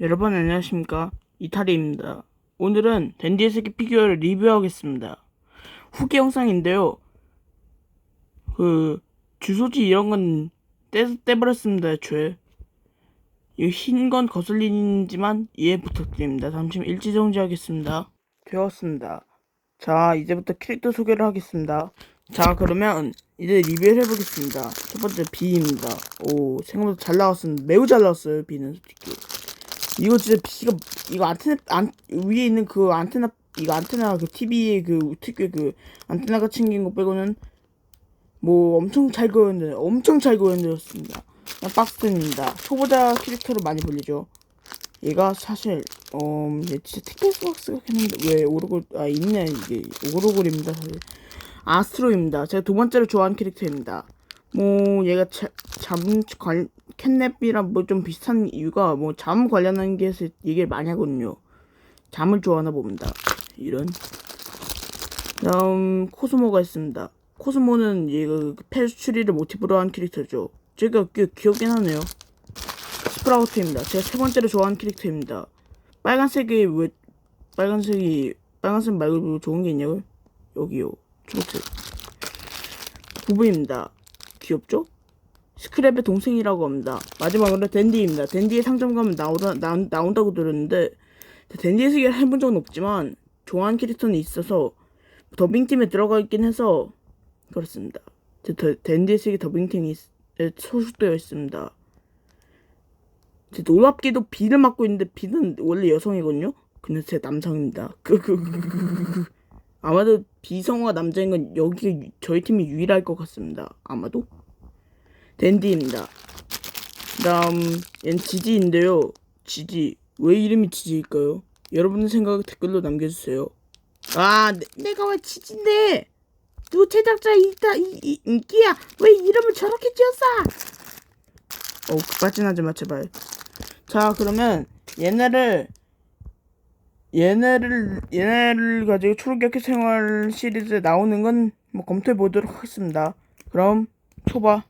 여러분 안녕하십니까 이탈리입니다. 오늘은 댄디의 세계 피규어를 리뷰하겠습니다. 후기 영상인데요. 그 주소지 이런 건 떼, 떼버렸습니다 애초에. 이흰건 거슬리지만 이해 부탁드립니다. 잠시만 일지 정지하겠습니다. 되었습니다. 자 이제부터 캐릭터 소개를 하겠습니다. 자 그러면 이제 리뷰를 해보겠습니다. 첫 번째 B입니다. 오 생각보다 잘 나왔습니다. 매우 잘 나왔어요 B는 솔직히. 이거 진짜 비가 이거 안테나 안 위에 있는 그 안테나 이거 안테나 그 TV에 그 특유의 그 안테나가 챙긴 거 빼고는 뭐 엄청 잘 그렸는데 엄청 잘 그렸습니다. 박스입니다. 초보자 캐릭터로 많이 불리죠. 얘가 사실 어얘 진짜 테크스 박스가 했는데 왜 오르골 아 있네 이게 오르골입니다 사실 아스트로입니다. 제가 두 번째로 좋아하는 캐릭터입니다. 뭐 얘가 자, 잠 관, 캣냅이랑 뭐 좀 비슷한 이유가 뭐 잠 관련한 게 얘기를 많이 하거든요. 잠을 좋아하나 봅니다. 이런. 다음 코스모가 있습니다. 코스모는 얘가 그 페스츄리를 모티브로 한 캐릭터죠. 제가 꽤 귀엽긴 하네요. 스프라우트입니다. 제가 세 번째로 좋아하는 캐릭터입니다. 빨간색이 왜 빨간색이 빨간색 말고 뭐 좋은 게 있냐고요? 여기요. 초록색. 부부입니다. 귀엽죠? 스크랩의 동생이라고 합니다. 마지막으로 댄디입니다. 댄디의 상점 가면 나오다, 나, 나온다고 들었는데 댄디의 세계를 해본 적은 없지만 좋아하는 캐릭터는 있어서 더빙팀에 들어가 있긴 해서 그렇습니다. 제 더, 댄디의 세계 더빙팀이 있- 에 소속되어 있습니다. 제 놀랍게도 비를 맡고 있는데 비는 원래 여성이거든요. 근데 제 남성입니다. 그, 그, 그, 그, 그, 그. 아마도 비성화 남자인 건 여기 저희 팀이 유일할 것 같습니다. 아마도. 댄디입니다. 그다음 얘는 지지인데요. 지지 왜 이름이 지지일까요? 여러분의 생각 댓글로 남겨주세요. 아 내, 가왜 지지인데? 누 제작자 이다 이, 이 인기야 왜 이름을 저렇게 지었어? 어 급발진하지 마 제발. 자 그러면 얘네를 얘네를 얘네를 가지고 초록야키 생활 시리즈에 나오는 건 뭐 검토해 보도록 하겠습니다. 그럼 초바.